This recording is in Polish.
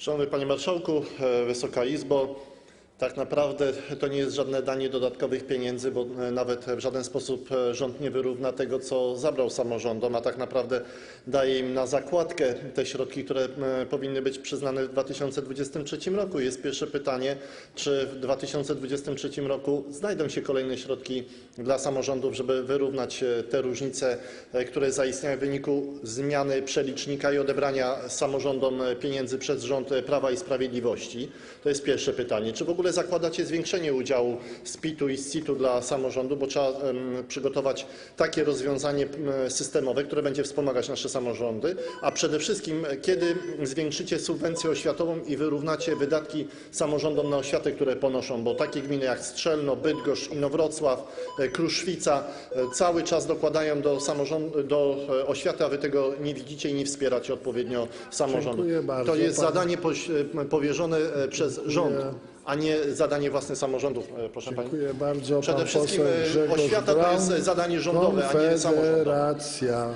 Szanowny Panie Marszałku, Wysoka Izbo, tak naprawdę to nie jest żadne danie dodatkowych pieniędzy, bo e, nawet w żaden sposób e, rząd nie wyrówna tego, co zabrał samorządom, a tak naprawdę daje im na zakładkę te środki, które e, powinny być przyznane w 2023 roku. Jest pierwsze pytanie, czy w 2023 roku znajdą się kolejne środki dla samorządów, żeby wyrównać te różnice, które zaistniały w wyniku zmiany przelicznika i odebrania samorządom pieniędzy przez rząd Prawa i Sprawiedliwości. To jest pierwsze pytanie. Czy w ogóle zakładacie zwiększenie udziału z PIT-u i z CIT-u dla samorządu, bo trzeba przygotować takie rozwiązanie systemowe, które będzie wspomagać nasze samorządy, a przede wszystkim kiedy zwiększycie subwencję oświatową i wyrównacie wydatki samorządom na oświatę, które ponoszą, bo takie gminy jak Strzelno, Bydgoszcz, Inowrocław, e, Kruszwica e, cały czas dokładają do, e, oświaty, a wy tego nie widzicie i nie wspieracie odpowiednio bardzo. To jest zadanie powierzone przez rząd, a nie zadanie własne samorządów, e, proszę pani. Dziękuję bardzo. Przede Pan wszystkim poseł e, Grzegorz oświata to jest zadanie rządowe, a nie samorządowe. Konfederacja.